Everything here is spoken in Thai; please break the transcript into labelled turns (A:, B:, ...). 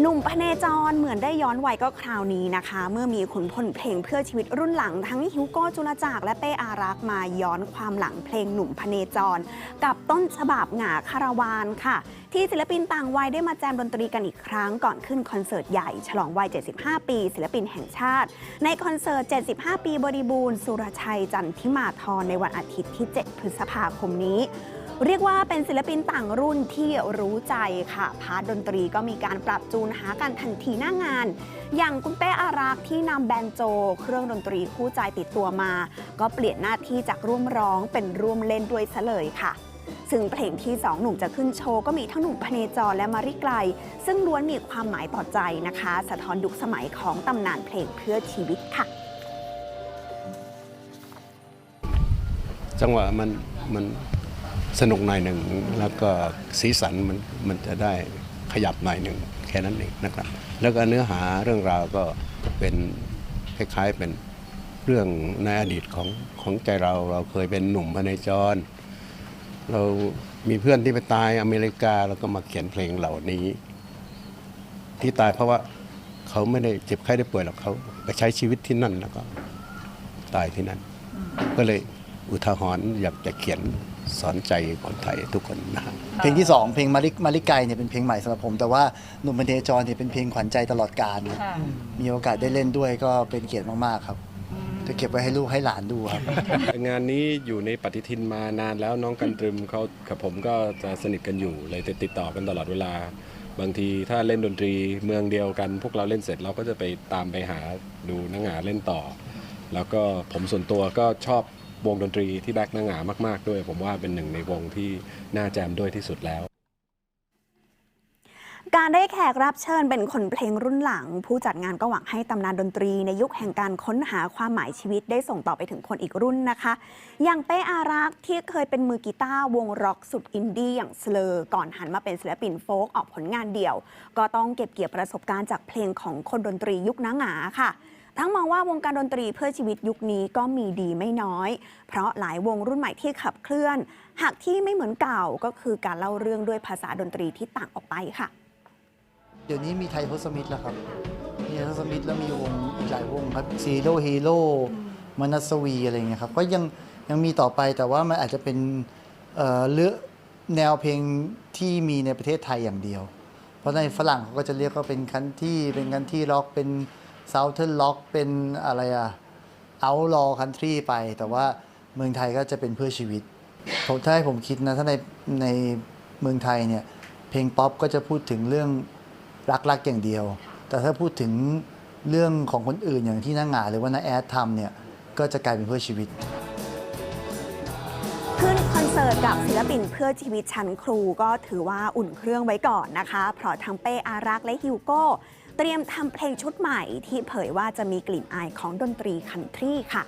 A: หนุ่มพเนจรเหมือนได้ย้อนวัยก็คราวนี้นะคะ เมื่อมีขุนพลเพลงเพื่อชีวิตรุ่นหลัง ทั้งฮิวโก้จุลจักรและเป้อารักมาย้อนความหลังเพลงหนุ่มพเนจร กับต้นฉบับหงาคาราวานค่ะ ที่ศิลปินต่างวัยได้มาแจมดนตรีกันอีกครั้งก่อนขึ้นคอนเสิร์ตใหญ่ฉลองวัย 75 ปี ศิลปินแห่งชาติ ในคอนเสิร์ต 75 ปีบริบูรณ์สุรชัยจันทิมาธรในวันอาทิตย์ที่ 7 พฤษภาคมนี้ เรียกว่าเป็นศิลปินต่างรุ่นที่รู้ใจค่ะ พาร์ทดนตรีก็มีการปรับจูนหากันทันทีหน้างาน อย่างคุณเป้อารักษ์ที่นำแบนโจ เครื่องดนตรีคู่ใจติดตัวมา ก็เปลี่ยนหน้าที่จากร่วมร้องเป็นร่วมเล่นด้วยซะเลยค่ะซึ่งเพลงที่สองหนุ่มจะขึ้นโชว์ก็มีทั้งหนุ่มพเนจรและมาริไกล ซึ่งล้วนมีความหมายต่อใจนะคะ สะท้อนยุคสมัยของตำนานเพลงเพื่อชีวิตค่ะ
B: จังหวะมันมัน สนุกหน่อยหนึ่งแล้วก็สีสันมันมันจะได้ขยับหน่อยหนึ่งแค่นั้นเองนะครับ แล้วก็เนื้อหาเรื่องราวก็เป็นคล้ายๆเป็นเรื่องในอดีตของของใจเราเราเคยเป็นหนุ่มพเนจร เรามีเพื่อนที่ไปตายอเมริกาแล้วก็มาเขียนเพลงเหล่านี้ ที่ตายเพราะว่าเขาไม่ได้เจ็บไข้ได้ป่วยหรอกเขาไปใช้ชีวิตที่นั่นแล้วก็ตายที่นั่น ก็เลยอุทาหรณ์อยากจะเขียน สอนใจคนไทยทุกคนนะครับ
C: เพลงที่ 2 เพลงมาริมาริไกเนี่ยเป็นเพลงใหม่สำหรับผม แต่ว่าหนุ่มบันเทจรเนี่ยเป็นเพลงขวัญใจตลอดกาลครับ
D: ค่ะ
C: มีโอกาสได้เล่นด้วยก็เป็นเกียรติมากๆครับ จะเก็บไว้ให้ลูกให้หลานดูครับ
E: งานนี้อยู่ในปฏิทินมานานแล้วน้องกันตรึมเขากับผมก็จะสนิทกันอยู่เลยจะติดต่อกันตลอดเวลา บางทีถ้าเล่นดนตรีเมืองเดียวกัน พวกเราเล่นเสร็จเราก็จะไปตามไปหาดูนังหงาเล่นต่อ แล้วก็ผมส่วนตัวก็ชอบ วงดนตรีที่แบ็คนังหงามากๆด้วย ผมว่าเป็นหนึ่งในวงที่น่าแจมด้วยที่สุดแล้ว
A: การได้แขกรับเชิญเป็นคนเพลงรุ่นหลัง ผู้จัดงานก็หวังให้ตำนานดนตรีในยุคแห่งการค้นหาความหมายชีวิตได้ส่งต่อไปถึงคนอีกรุ่นนะคะ อย่างเป้อารักษ์ที่เคยเป็นมือกีตาร์วงร็อกสุดอินดี้อย่างสเลอร์ก่อนหันมาเป็นศิลปินโฟล์กออกผลงานเดี่ยว ก็ต้องเก็บเกี่ยวประสบการณ์จากเพลงของคนดนตรียุคน้าหงาค่ะ ทั้งมองว่าวงการดนตรีเพื่อชีวิตยุคนี้ก็มีดีไม่น้อย เพราะหลายวงรุ่นใหม่ที่ขับเคลื่อน หากที่ไม่เหมือนเก่าก็คือการเล่าเรื่องด้วยภาษาดนตรีที่ต่างออกไปค่ะ
C: เดี๋ยวนี้มีไทยโพสมิธแล้วครับ มีไทยโพสมิธแล้วมีวงอีกหลายวงครับซีโร่ฮีโร่มนัสวีอะไรเงี้ยครับ ก็ยังยังมีต่อไปแต่ว่ามันอาจจะเป็นเอ่อเลือกแนวเพลงที่มีในประเทศไทยอย่างเดียว เพราะในฝรั่งเขาก็จะเรียกว่าเป็นคันที่เป็นคันที่ล็อกเป็น เซาเทิร์นล็อกเป็นอะไรอะเอาลอคันทรีไป แต่ว่าเมืองไทยก็จะเป็นเพื่อชีวิตผมถ้าให้ผมคิดนะ ถ้าในในเมืองไทยเนี่ย เพลงป๊อปก็จะพูดถึงเรื่องรักๆอย่างเดียว แต่ถ้าพูดถึงเรื่องของคนอื่นอย่างที่น้าหงาหรือว่าน้าแอดทำเนี่ย ก็จะกลายเป็นเพื่อชีวิต
A: ขึ้นคอนเสิร์ตกับศิลปินเพื่อชีวิตชั้นครูก็ถือว่าอุ่นเครื่องไว้ก่อนนะคะ เพราะทั้งเป้อารักษ์และฮิวโก้ เตรียมทำเพลงชุดใหม่ที่เผยว่าจะมีกลิ่นอายของดนตรีคันทรีค่ะ